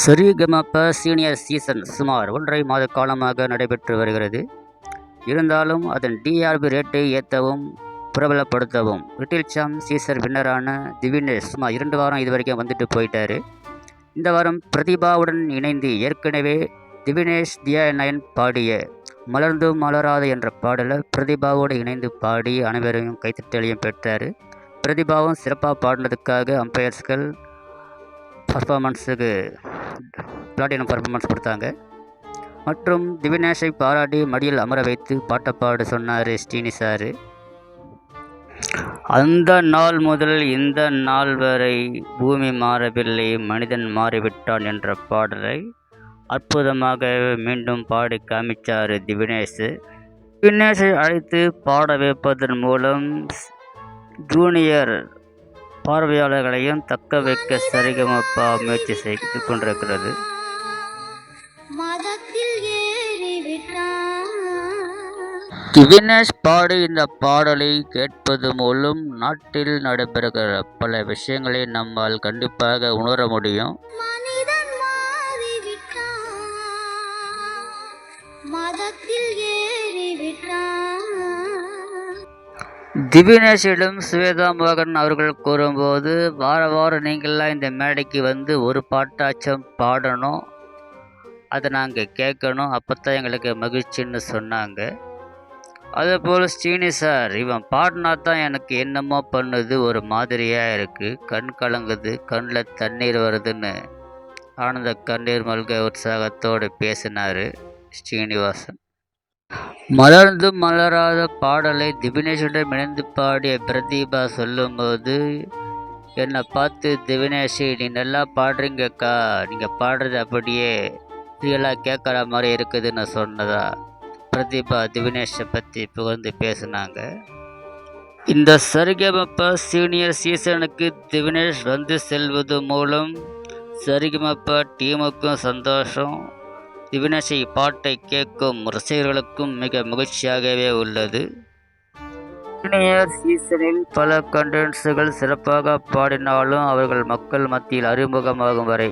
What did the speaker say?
சரிகமப senior season சுமார் ஒன்றரை மாத காலமாக நடைபெற்று வருகிறது. இருந்தாலும் அதன் டிஆர்பி ரேட்டை ஏற்றவும் பிரபலப்படுத்தவும் லிட்டில் சாம் சீசர் வின்னரான திவினேஷ் சுமார் இரண்டு வாரம் இது வரைக்கும் வந்துட்டு போயிட்டாரு. இந்த வாரம் பிரதிபாவுடன் இணைந்து ஏற்கனவே திவினேஷ் தியா நயன் பாடிய மலர்ந்தும் மலராத என்ற பாடலை பிரதிபாவோடு இணைந்து பாடி அனைவரையும் கைத்தட்டலையும் பெற்றார். பிரதிபாவும் சிறப்பாக பாடினதுக்காக அம்பையர்ஸ்கள் பர்ஃபாமன்ஸுக்கு பிளாட்டினம் பர்ஃபார்மன்ஸ் கொடுத்தாங்க. மற்றும் திவினேஷை பாராட்டி மடியில் அமர வைத்து பாட்டப்பாடு சொன்னார் ஸ்ரீனி சார். அந்த நாள் முதல் இந்த நாள் வரை பூமி மாறவில்லை மனிதன் மாறிவிட்டான் என்ற பாடலை அற்புதமாக மீண்டும் பாடி காமிச்சார் திவினேஷ். திவினேஷை அழைத்து பாட வைப்பதன் மூலம் ஜூனியர் பார்வையாளர்களையும் தக்க வைக்க சரிகமப்பா முயற்சி செய்து கொண்டிருக்கிறது. திவினேஷ் பாடி இந்த பாடலை கேட்பது மூலம் நாட்டில் நடைபெறுகிற பல விஷயங்களை நம்மால் கண்டிப்பாக உணர முடியும். மதத்தில் ஏறிவிட்டான் திவினேஷிடம் சுவேதா மோகன் அவர்கள் கூறும்போது வார வாரம் நீங்கள்லாம் இந்த மேடைக்கு வந்து ஒரு பாட்டாச்சும் பாடணும். அதை நாங்கள் கேட்கணும். அப்போ தான் எங்களுக்கு மகிழ்ச்சின்னு சொன்னாங்க. அதேபோல் ஸ்ரீனி சார் இவன் பாடினா தான் எனக்கு என்னமோ பண்ணுது ஒரு மாதிரியாக இருக்குது கண் கலங்குது கண்ணில் தண்ணீர் வருதுன்னு ஆனந்த கண்ணீர் மல்க உற்சாகத்தோடு பேசினார் ஸ்ரீனிவாசன். மலர்ந்து மலராத பாடலை திவினேஷுடன் இணைந்து பாடிய பிரதீபா சொல்லும்போது என்னை பார்த்து திவினேஷ் நீ நல்லா பாடுறீங்கக்கா. நீங்கள் பாடுறது அப்படியே ரியலாக கேட்குற மாதிரி இருக்குதுன்னு சொன்னதா பிரதீபா திவினேஷை பற்றி புகழ்ந்து பேசினாங்க. இந்த சரிகமப்ப சீனியர் சீசனுக்கு திவினேஷ் வந்து செல்வது மூலம் சரிகமப்ப டீமுக்கும் சந்தோஷம். திவினேஷை பாட்டை கேட்கும் ரசிகர்களுக்கும் மிக மகிழ்ச்சியாகவே உள்ளது. சீசனில் பல கண்டன்ஸுகள் சிறப்பாக பாடினாலும் அவர்கள் மக்கள் மத்தியில் அறிமுகமாகும் வரை